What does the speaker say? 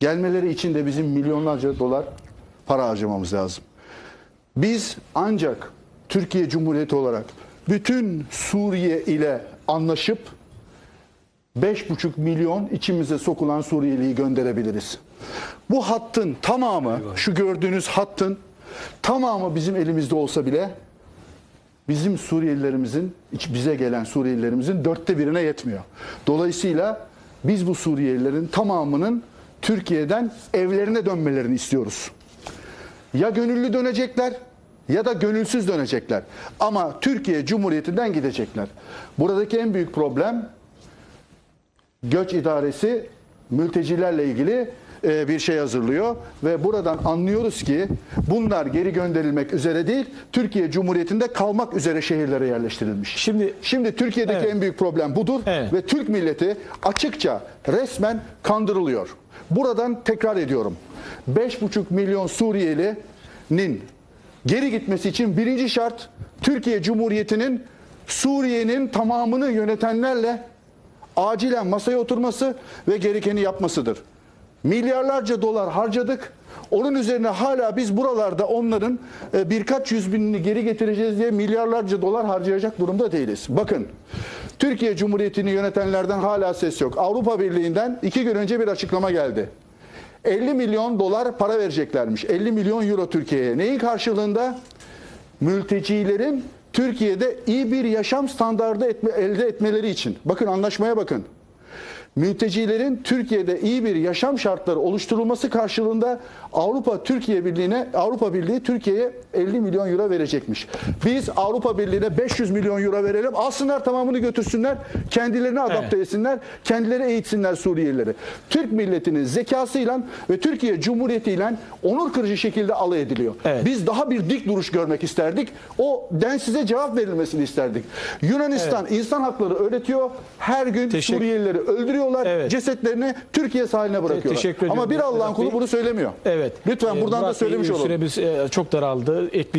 Gelmeleri için de bizim milyonlarca dolar para harcamamız lazım. Biz ancak Türkiye Cumhuriyeti olarak bütün Suriye ile anlaşıp 5,5 milyon içimize sokulan Suriyeliyi gönderebiliriz. Bu hattın tamamı, şu gördüğünüz hattın tamamı bizim elimizde olsa bile bizim Suriyelilerimizin, bize gelen Suriyelilerimizin dörtte birine yetmiyor. Dolayısıyla biz bu Suriyelilerin tamamının Türkiye'den evlerine dönmelerini istiyoruz. Ya gönüllü dönecekler ya da gönülsüz dönecekler. Ama Türkiye Cumhuriyeti'nden gidecekler. Buradaki en büyük problem göç idaresi mültecilerle ilgili e, bir şey hazırlıyor ve buradan anlıyoruz ki bunlar geri gönderilmek üzere değil Türkiye Cumhuriyeti'nde kalmak üzere şehirlere yerleştirilmiş. Şimdi- şimdi Türkiye'deki Evet. en büyük problem budur Evet. ve Türk milleti açıkça resmen kandırılıyor. Buradan tekrar ediyorum. 5,5 milyon Suriyeli'nin geri gitmesi için birinci şart Türkiye Cumhuriyeti'nin Suriye'nin tamamını yönetenlerle acilen masaya oturması ve gerekeni yapmasıdır. Milyarlarca dolar harcadık. Onun üzerine hala biz buralarda onların e, birkaç yüz binini geri getireceğiz diye milyarlarca dolar harcayacak durumda değiliz. Bakın Türkiye Cumhuriyeti'ni yönetenlerden hala ses yok. Avrupa Birliği'nden iki gün önce bir açıklama geldi. 50 milyon dolar para vereceklermiş. 50 milyon euro Türkiye'ye. Neyin karşılığında? Mültecilerin Türkiye'de iyi bir yaşam standardı etme, elde etmeleri için. Bakın anlaşmaya bakın. Mültecilerin Türkiye'de iyi bir yaşam şartları oluşturulması karşılığında Avrupa Türkiye Birliği'ne Avrupa Birliği Türkiye'ye 50 milyon euro verecekmiş. Biz Avrupa Birliği'ne 500 milyon euro verelim. Alsınlar tamamını götürsünler. Kendilerini adapte etsinler. Kendileri eğitsinler Suriyelileri. Türk milletinin zekasıyla ve Türkiye Cumhuriyeti ile onur kırıcı şekilde alay ediliyor. Evet. Biz daha bir dik duruş görmek isterdik. O densize cevap verilmesini isterdik. Yunanistan insan hakları öğretiyor. Her gün Teşekkür- Suriyelileri öldürüyorlar. Evet. Cesetlerini Türkiye sahiline bırakıyorlar. teşekkür Ama bir Allah'ın kulu Bey. bunu söylemiyor. Evet. Lütfen Ee, buradan da Murat Bey, söylemiş olalım. Süremiz e, çok daraldı. Ekli